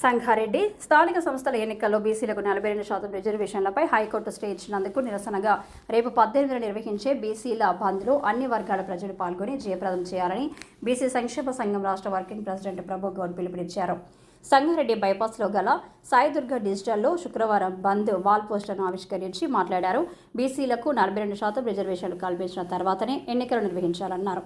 సంగారెడ్డి. స్థానిక సంస్థల ఎన్నికల్లో బీసీలకు నలభై రెండు శాతం రిజర్వేషన్లపై హైకోర్టు స్టే ఇచ్చినందుకు నిరసనగా రేపు పద్దెనిమిదిన నిర్వహించే బీసీల బంద్లో అన్ని వర్గాల ప్రజలు పాల్గొని జయప్రదం చేయాలని బీసీ సంక్షేమ సంఘం రాష్ట్ర వర్కింగ్ ప్రెసిడెంట్ ప్రభు గౌడ్ పిలుపునిచ్చారు. సంగారెడ్డి బైపాస్లో గల సాయిదుర్గ డిజిటల్లో శుక్రవారం బంద్ వాల్ పోస్టర్ను ఆవిష్కరించి మాట్లాడారు. బీసీలకు నలభై రెండు శాతం రిజర్వేషన్లు కల్పించిన తర్వాతనే ఎన్నికలు నిర్వహించాలన్నారు.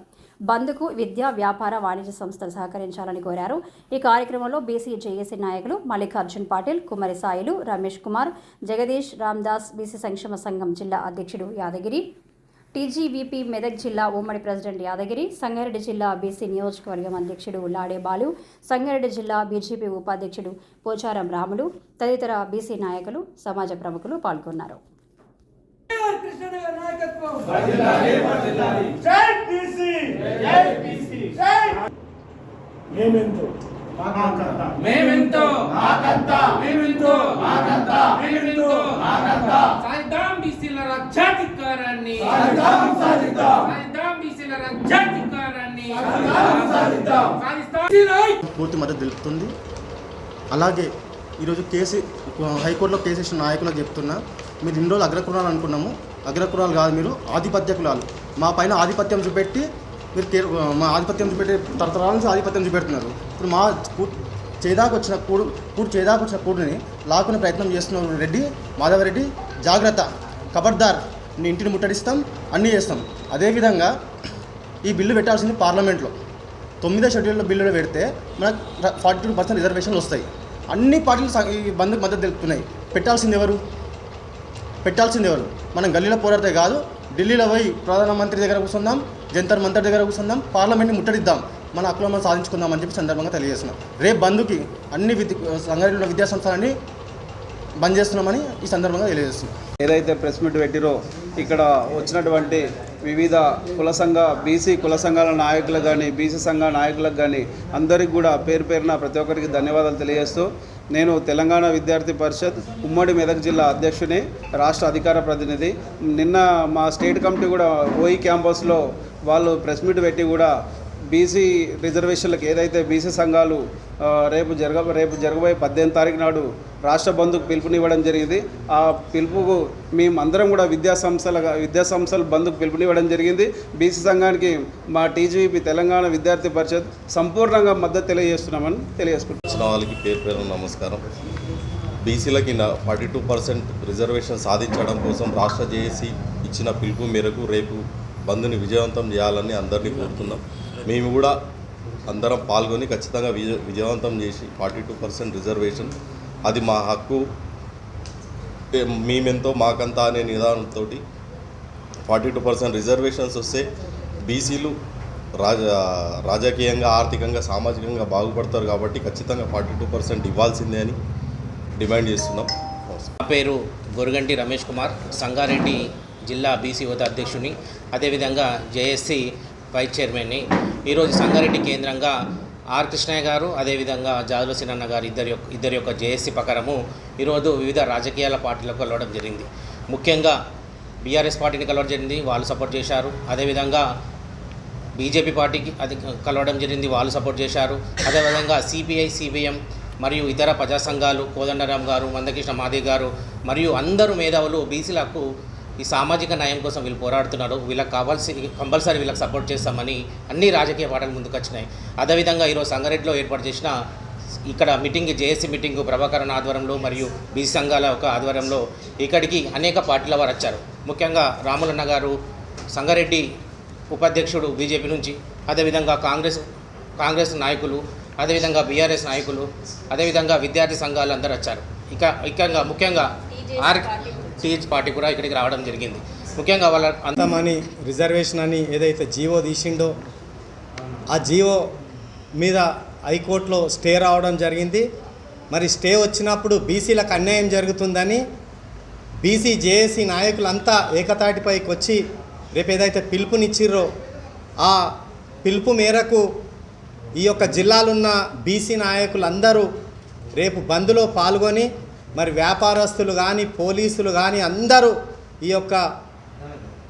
బంద్కు విద్య వ్యాపార వాణిజ్య సంస్థలు సహకరించాలని కోరారు. ఈ కార్యక్రమంలో బీసీ జేఏసీ నాయకులు మల్లికార్జున్ పాటిల్ కుమారి సాయిలు రమేష్ కుమార్ జగదీష్ రామ్దాస్ బీసీ సంక్షేమ సంఘం జిల్లా అధ్యక్షుడు యాదగిరి టీజీవీపీ మెదక్ జిల్లా ఉమ్మడి ప్రెసిడెంట్ యాదగిరి సంగారెడ్డి జిల్లా బీసీ నియోజకవర్గం అధ్యక్షుడు లాడే బాలు సంగారెడ్డి జిల్లా బీజేపీ ఉపాధ్యక్షుడు పోచారం రాములు తదితర బీసీ నాయకులు సమాజ ప్రముఖులు పాల్గొన్నారు. మేమెంతో. మేమెంతో. మాకంతా. మేమెంతో. మాకంతా. మేమెంతో. మాకంతా. సాయిదాం బీసీల రాజ్యాధికారాన్ని. సాధిద్దాం సాయిదాం బీసీల రాజ్యాధికారాన్ని. సాధిద్దాం సాధిద్దాం సాధిస్తాం పూర్తి మద్దతు తెలుపుతుంది. అలాగే ఈరోజు కేసు హైకోర్టులో కేసు ఇచ్చిన నాయకులకు చెప్తున్నా మీరు ఇన్ని రోజులు అగ్రకులాలు అనుకున్నాము. అగ్రకులాలు కాదు మీరు ఆధిపత్య కులాలు మా పైన ఆధిపత్యం చూపెట్టి మీరు మా ఆధిపత్యం చూపెట్టి తరతరాల నుంచి ఆధిపత్యం చూపెడుతున్నారు. ఇప్పుడు మా చేదాకు వచ్చిన కూడు కూడు చేదాకు వచ్చిన కూడుని లాక్కునే ప్రయత్నం చేస్తున్న రెడ్డి మాధవరెడ్డి జాగ్రత్త కబర్దార్ నీ ఇంటిని ముట్టడిస్తాం అన్నీ చేస్తాం. అదేవిధంగా ఈ బిల్లు పెట్టాల్సింది పార్లమెంట్లో. తొమ్మిదో షెడ్యూల్లో బిల్లులో పెడితే మనకు ఫార్టీ టూ పర్సెంట్ రిజర్వేషన్లు వస్తాయి. అన్ని పార్టీలు ఈ బంద్కు మద్దతు తెలుపుతున్నాయి. పెట్టాల్సింది ఎవరు? పెట్టాల్సింది ఎవరు? మనం గల్లీలో పోరాడితే కాదు ఢిల్లీలో పోయి ప్రధానమంత్రి దగ్గర కూర్చుందాం జంతర్ మంతర్ దగ్గర కూర్చుందాం పార్లమెంట్ని ముట్టడిద్దాం మన హక్కులో మనం సాధించుకుందాం అని చెప్పి సందర్భంగా తెలియజేస్తున్నాం. రేపు బంధుకి అన్ని విద్య సంగారెడ్డిలో విద్యా సంస్థలన్నీ బంద్ చేస్తున్నామని ఈ సందర్భంగా తెలియజేస్తున్నాం. ఏదైతే ప్రెస్ మీట్ పెట్టిరో ఇక్కడ వచ్చినటువంటి వివిధ కుల సంఘ బీసీ కుల సంఘాల నాయకులకు కానీ బీసీ సంఘ నాయకులకు కానీ అందరికి కూడా పేరు పేరున ప్రతి ఒక్కరికి ధన్యవాదాలు తెలియజేస్తూ నేను తెలంగాణ విద్యార్థి పరిషత్ ఉమ్మడి మెదక్ జిల్లా అధ్యక్షుని రాష్ట్ర అధికార ప్రతినిధి. నిన్న మా స్టేట్ కమిటీ కూడా ఓఈ క్యాంపస్లో వాళ్ళు ప్రెస్ మీట్ పెట్టి కూడా బీసీ రిజర్వేషన్లకు ఏదైతే బీసీ సంఘాలు రేపు జరగ రేపు జరగబోయే పద్దెనిమిది తారీఖు నాడు రాష్ట్ర బంధుకు పిలుపునివ్వడం జరిగింది. ఆ పిలుపుకు మేము అందరం కూడా విద్యా విద్యాసంస్థలు బంధుకు పిలుపునివ్వడం జరిగింది. బీసీ సంఘానికి మా టీజీపీ తెలంగాణ విద్యార్థి పరిషత్ సంపూర్ణంగా మద్దతు తెలియజేస్తున్నామని తెలియజేసుకుంటున్నాం. వాళ్ళకి పేరు పేరు నమస్కారం. బీసీలకి ఫార్టీ టూ పర్సెంట్ రిజర్వేషన్ సాధించడం కోసం రాష్ట్ర జేఏసీ ఇచ్చిన పిలుపు మేరకు రేపు బంద్ని విజయవంతం చేయాలని అందరినీ కోరుతున్నాం. మేము కూడా అందరం పాల్గొని ఖచ్చితంగా విజయ విజయవంతం చేసి ఫార్టీ టూ పర్సెంట్ రిజర్వేషన్ అది మా హక్కు. మేమెంతో మాకంతా అనే నిదానంతో ఫార్టీ టూ పర్సెంట్ రిజర్వేషన్స్ వస్తే బీసీలు రాజ రాజకీయంగా ఆర్థికంగా సామాజికంగా బాగుపడతారు కాబట్టి ఖచ్చితంగా ఫార్టీ టూ పర్సెంట్ ఇవ్వాల్సిందే అని డిమాండ్ చేస్తున్నాం. నా పేరు గొరుగంటి రమేష్ కుమార్. సంగారెడ్డి జిల్లా బీసీ యువత అధ్యక్షుని అదేవిధంగా జేఎస్సీ వైస్ చైర్మన్ని. ఈరోజు సంగారెడ్డి కేంద్రంగా ఆర్ కృష్ణయ్య గారు అదేవిధంగా జాదుల సినన్న గారు ఇద్దరి యొక్క ఇద్దరి యొక్క జేఎస్సీ ప్రకారము ఈరోజు వివిధ రాజకీయాల పార్టీలకు కలవడం జరిగింది. ముఖ్యంగా బీఆర్ఎస్ పార్టీని కలవడం జరిగింది వాళ్ళు సపోర్ట్ చేశారు. అదేవిధంగా బీజేపీ పార్టీకి అది కలవడం జరిగింది వాళ్ళు సపోర్ట్ చేశారు. అదేవిధంగా సిపిఐ సిపిఎం మరియు ఇతర ప్రజా సంఘాలు కోదండరాం గారు మందకృష్ణ మాదే గారు మరియు అందరు మేధావులు బీసీలకు ఈ సామాజిక న్యాయం కోసం వీళ్ళు పోరాడుతున్నారు వీళ్ళకి కావాల్సి కంపల్సరీ వీళ్ళకి సపోర్ట్ చేస్తామని అన్ని రాజకీయ పార్టీలు ముందుకు వచ్చినాయి. అదేవిధంగా ఈరోజు సంగారెడ్డిలో ఏర్పాటు చేసిన ఇక్కడ మీటింగ్ జేఏసీ మీటింగ్ ప్రభాకరన్ ఆధ్వర్యంలో మరియు బీసీ సంఘాల ఒక ఆధ్వర్యంలో ఇక్కడికి అనేక పార్టీల వారు వచ్చారు. ముఖ్యంగా రాములన్న గారు సంగారెడ్డి ఉపాధ్యక్షుడు బీజేపీ నుంచి అదేవిధంగా కాంగ్రెస్ కాంగ్రెస్ నాయకులు అదేవిధంగా బీఆర్ఎస్ నాయకులు అదేవిధంగా విద్యార్థి సంఘాలు అందరూ వచ్చారు. ఇక ముఖ్యంగా ముఖ్యంగా ఆర్ టీహెచ్ పార్టీ కూడా ఇక్కడికి రావడం జరిగింది. ముఖ్యంగా వాళ్ళ అంతమని రిజర్వేషన్ అని ఏదైతే జీవో తీసిండో ఆ జీవో మీద హైకోర్టులో స్టే రావడం జరిగింది. మరి స్టే వచ్చినప్పుడు బీసీలకు అన్యాయం జరుగుతుందని బీసీ జేఏసీ నాయకులంతా ఏకతాటిపైకి వచ్చి రేపు ఏదైతే పిలుపునిచ్చిర్రో ఆ పిలుపు మేరకు ఈ యొక్క జిల్లాలున్న బీసీ నాయకులందరూ రేపు బంద్లో పాల్గొని మరి వ్యాపారస్తులు కానీ పోలీసులు కానీ అందరూ ఈ యొక్క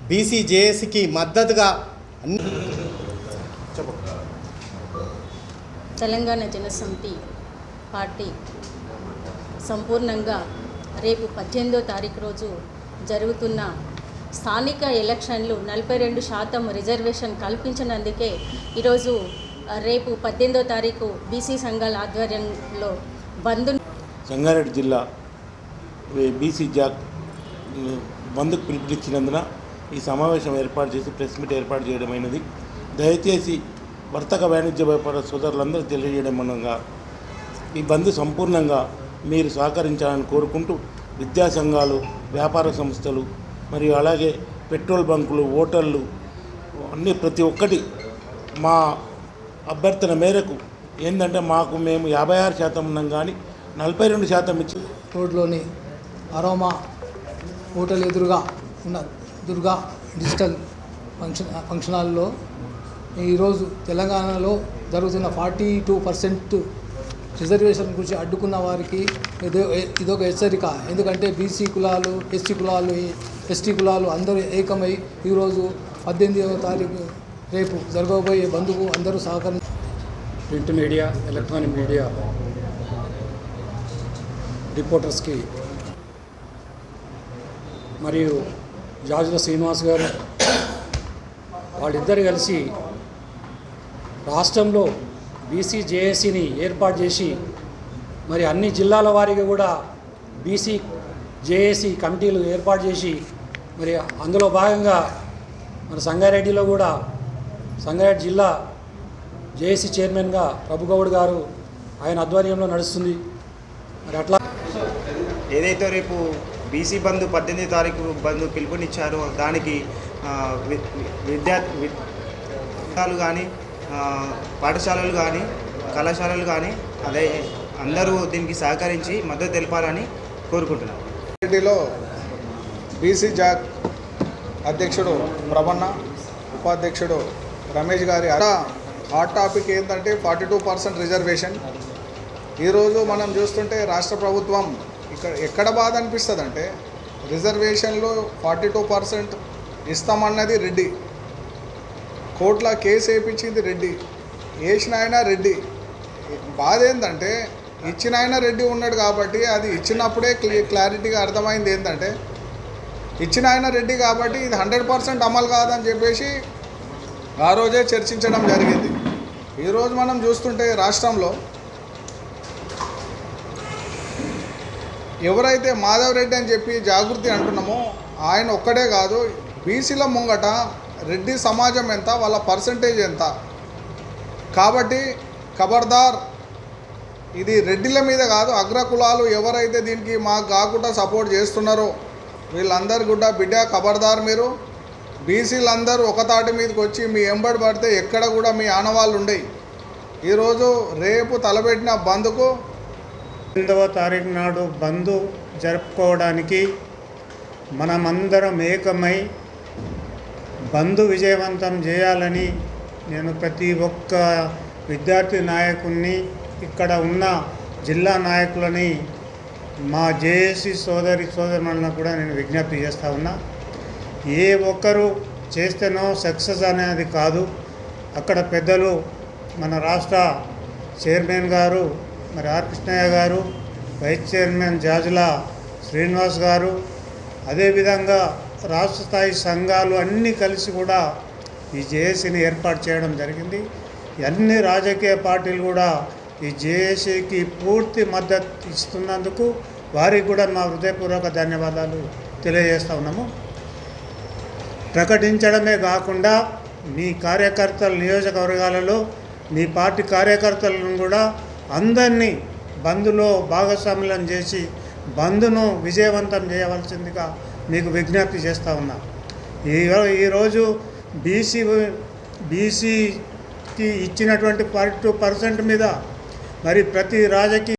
బీసీ జేఏసీకి మద్దతుగా తెలంగాణ జనసమితి పార్టీ సంపూర్ణంగా రేపు పద్దెనిమిదో తారీఖు రోజు జరుగుతున్న స్థానిక ఎలక్షన్లు నలభై రెండు శాతం రిజర్వేషన్ కల్పించినందుకే ఈరోజు రేపు పద్దెనిమిదో తారీఖు బీసీ సంఘాల ఆధ్వర్యంలో బంద్ సంగారెడ్డి జిల్లా బీసీ జాక్ బంద్కు పిలుపునిచ్చినందున ఈ సమావేశం ఏర్పాటు చేసి ప్రెస్ మీట్ ఏర్పాటు చేయడమైనది దయచేసి వర్తక వాణిజ్య వ్యాపార సోదరులందరూ తెలియజేయడం మూలంగా ఈ బంద్ సంపూర్ణంగా మీరు సహకరించాలని కోరుకుంటూ విద్యా సంఘాలు వ్యాపార సంస్థలు మరియు అలాగే పెట్రోల్ బంకులు హోటళ్ళు అన్నీ ప్రతి ఒక్కటి మా అభ్యర్థన మేరకు ఏంటంటే మాకు మేము యాభై ఆరు శాతం ఉన్నాం కానీ నలభై రెండు శాతం ఇచ్చి రోడ్లోని అరోమా హోటల్ ఎదురుగా ఉన్న దుర్గా డిజిటల్ ఫంక్షన్ ఫంక్షన్ హాల్లో ఈరోజు తెలంగాణలో జరుగుతున్న ఫార్టీ టూ పర్సెంట్ రిజర్వేషన్ గురించి అడ్డుకున్న వారికి ఇదో ఇదొక హెచ్చరిక. ఎందుకంటే బీసీ కులాలు ఎస్టీ కులాలు ఎస్టీ కులాలు అందరూ ఏకమై ఈరోజు పద్దెనిమిదవ తారీఖు రేపు జరగబోయే బంధువు అందరూ సహకరి ప్రింట్ మీడియా ఎలక్ట్రానిక్ మీడియా రిపోర్టర్స్కి. మరియు జాజుల శ్రీనివాస్ గారు వాళ్ళిద్దరు కలిసి రాష్ట్రంలో బీసీ జేఏసీని ఏర్పాటు చేసి మరి అన్ని జిల్లాల వారీగా కూడా బీసీ జేఏసీ కమిటీలు ఏర్పాటు చేసి మరి అందులో భాగంగా మన సంగారెడ్డిలో కూడా సంగారెడ్డి జిల్లా జేఏసీ చైర్మన్గా ప్రభుగౌడ్ గారు ఆయన ఆధ్వర్యంలో నడుస్తుంది. మరి అట్లా ఏదైతే రేపు బీసీ బంధు పద్దెనిమిది తారీఖు బంధు పిలుపునిచ్చారో దానికి విద్యా విద్యాలు కానీ పాఠశాలలు కానీ కళాశాలలు కానీ అదే అందరూ దీనికి సహకరించి మద్దతు తెలపాలని కోరుకుంటున్నాను రెడ్డిలో బీసీ జాక్ అధ్యక్షుడు ప్రవన్న ఉపాధ్యక్షుడు రమేష్ గారి హాట్ టాపిక్ ఏంటంటే ఫార్టీ టూ పర్సెంట్ రిజర్వేషన్. ఈరోజు మనం చూస్తుంటే రాష్ట్ర ప్రభుత్వం ఇక్కడ ఎక్కడ బాధ అనిపిస్తుంది అంటే రిజర్వేషన్లో ఫార్టీ టూ పర్సెంట్ ఇస్తామన్నది రెడ్డి. కోర్టుల కేసు వేయించింది రెడ్డి. వేసిన ఆయన రెడ్డి. బాధ ఏంటంటే ఇచ్చిన ఆయన రెడ్డి ఉన్నాడు కాబట్టి అది ఇచ్చినప్పుడే క్లి క్లారిటీగా అర్థమైంది ఏంటంటే ఇచ్చిన ఆయన రెడ్డి కాబట్టి ఇది హండ్రెడ్ పర్సెంట్ అమలు కాదని చెప్పేసి ఆ రోజే చర్చించడం జరిగింది. ఈరోజు మనం చూస్తుంటే రాష్ట్రంలో ఎవరైతే మాధవ్ రెడ్డి అని చెప్పి జాగృతి అంటున్నామో ఆయన ఒక్కడే కాదు బీసీల ముంగట రెడ్డి సమాజం ఎంత వాళ్ళ పర్సంటేజ్ ఎంత? కాబట్టి ఖబర్దార్ ఇది రెడ్డిల మీద కాదు అగ్రకులాలు ఎవరైతే దీనికి మాకు కాకుండా సపోర్ట్ చేస్తున్నారో వీళ్ళందరు కూడా బిడ్డ ఖబర్దార్ మీరు. బీసీలందరూ ఒకతాటి మీదకి వచ్చి మీ ఎంబడి పడితే ఎక్కడ కూడా మీ ఆనవాళ్ళు ఉండేవి ఈరోజు రేపు తలపెట్టిన బంద్కు ఎనిమిదవ తారీఖు నాడు బంధు జరుపుకోవడానికి మనమందరం ఏకమై బంధు విజయవంతం చేయాలని నేను ప్రతి ఒక్క విద్యార్థి నాయకుడిని ఇక్కడ ఉన్న జిల్లా నాయకులని మా జేఏసీ సోదరి సోదరులను కూడా నేను విజ్ఞప్తి చేస్తూ ఉన్నా. ఏ ఒక్కరు చేస్తేనో సక్సెస్ అనేది కాదు. అక్కడ పెద్దలు మన రాష్ట్ర చైర్మన్ గారు మరి ఆర్ కృష్ణయ్య గారు వైస్ చైర్మన్ జాజుల శ్రీనివాస్ గారు అదేవిధంగా రాష్ట్ర స్థాయి సంఘాలు అన్నీ కలిసి కూడా ఈ జేఏసీని ఏర్పాటు చేయడం జరిగింది. అన్ని రాజకీయ పార్టీలు కూడా ఈ జేఏసీకి పూర్తి మద్దతు ఇస్తున్నందుకు వారికి కూడా మా హృదయపూర్వక ధన్యవాదాలు తెలియజేస్తూ ఉన్నాము. ప్రకటించడమే కాకుండా మీ కార్యకర్తల నియోజకవర్గాలలో మీ పార్టీ కార్యకర్తలను కూడా అందరినీ బంద్లో భాగస్వాములను చేసి బంద్ను విజయవంతం చేయవలసిందిగా మీకు విజ్ఞప్తి చేస్తూ ఉన్నా. ఈ ఈరోజు బీసీ బీసీకి ఇచ్చినటువంటి పర్ టూ పర్సెంట్ మీద మరి ప్రతి రాజకీయ